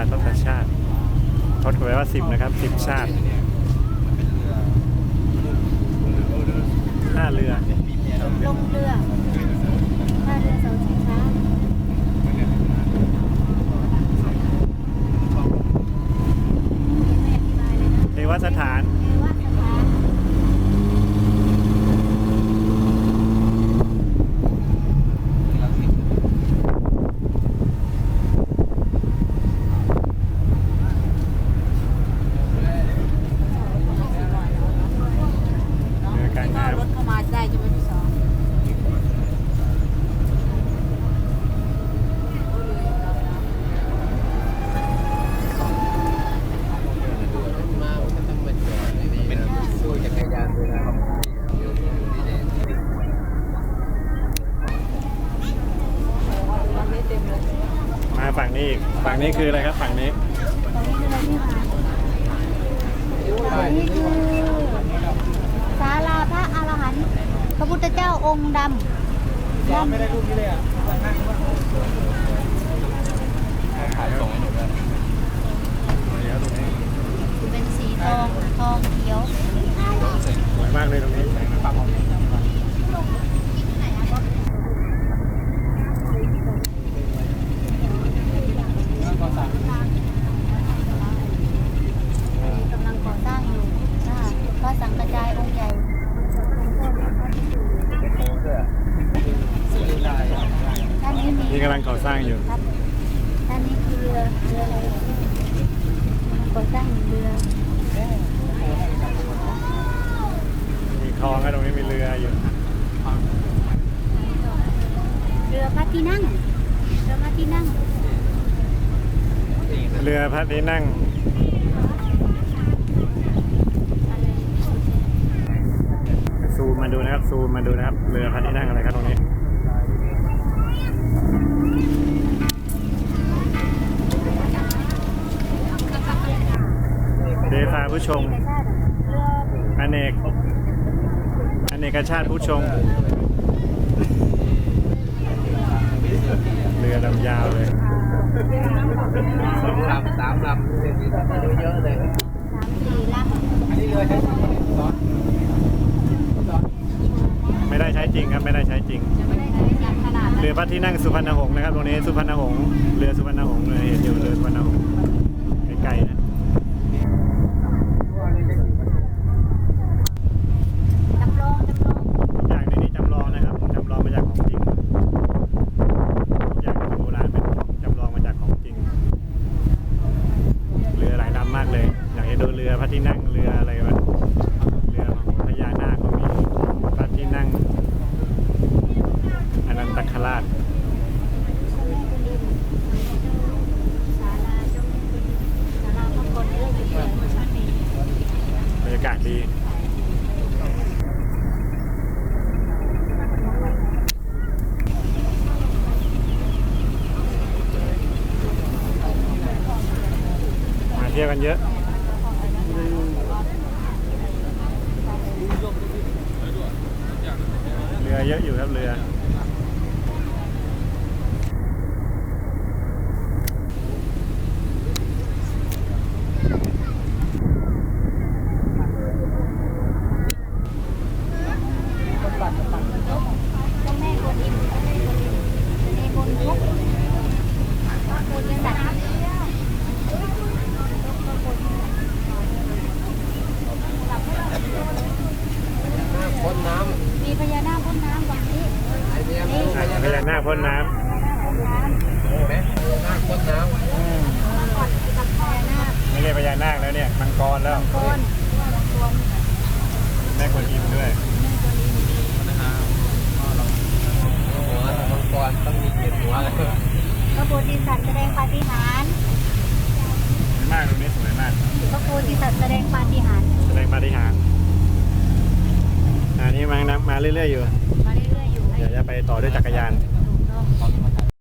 าตชาติทดไว้ว่าสิบนะครับสิบชาติท่าเรือลงเรือท่าเรือเสาชิงช้าเทวสถาน ฝั่งนี้คืออะไรครับฝั่งนี้ตรงนี้คืออะไรที่งนี้คือศาลาพระอรหันต์พระพุทธเจ้าองค์ดำดำไม่ได้รูปนี้เลยอะถ่ายส่งให้หนูด้วย เป็นสีทองทองเขียว สวยมากเลยตรงนี้ ปักของ กำลังก่อสร้างอยู่ค่ะพระสังกระจายองค์ใหญ่ เป็นโค้ดด้วยซื้อได้ ด้านนี้มีนี่กำลังก่อสร้างอยู่ครับด้านนี้คือเรือเรืออะไรก่อสร้างเรือมีคลองแล้วตรงนี้มีเรืออยู่ เรือพระที่นั่งเรือพระที่นั่งเรือพระที่นั่งอะไรซูมมาดูนะครับซูมมาดูนะครับ เรือพระที่นั่งอะไรครับตรงนี้ เดฟาผู้ชมธรรมชาติเรืออเนกอเนกชาติผู้ชม เรือลำยาวเลยสองลำสามลำเนี่ยมีเยอะเลยสามสี่ลำอันนี้เรือใช้ซ้อนซ้อนไม่ได้ใช้จริงครับไม่ได้ใช้จริงจะไม่ได้ใช้ยางขนาดเรือพระที่นั่งสุพรรณหงส์นะครับตรงนี้สุพรรณหงส์เรือสุพรรณหงส์เลยเห็นอยู่เรือสุพรรณหงส์ไกลๆนะ จำลองจำลอง ทุกอย่างในนี้จำลองนะครับจำลองมาจากของจริงทุกอย่างในโบราณเป็นของจำลองมาจากของจริง เรือหลายลำมากเลย อยากจะดูเรือพระ ที่นั่งเรืออะไรวะเรือของพญานาคก็มีพระที่นั่งอนันตคราชศาลาเจ้าแม่กุฎิศาลาพระคนเรื่องเรือบรรยากาศดีมาเที่ยวกันเยอะ เรือเยอะอยู่ครับเรือเจ้าแม่กุฎิมเจ้าแม่กุฎิมในบนทุกพระโพธิสัตว์ พ่นน้ มีพญานาคพ่นน้ำฝั่งนี้ำไอ้เนี่ย นี่ อะพ ญานาคพ่นน้พญานาคพ่นน้ำเห็นไหมน้ำพ่นน้ก่อนกับพญานาคำไม่ใช่พญานาคแล้วเนี่ยมังกรแล้วก้อนตัวแม่กวนอิมด้วยำหัวมังกรต้องมีเจ็ดหัวเลยพระโพธิสัตว์แสดงปาฏิหาริย์สวยมากตรงนี้สวยมากพระโพธิสัตว์แสดงปาฏิหาริย์แสดงปาฏิหาริย์อันนี้มานะมาเรื่อยๆอยู่ จะไปต่อด้วยจักรยาน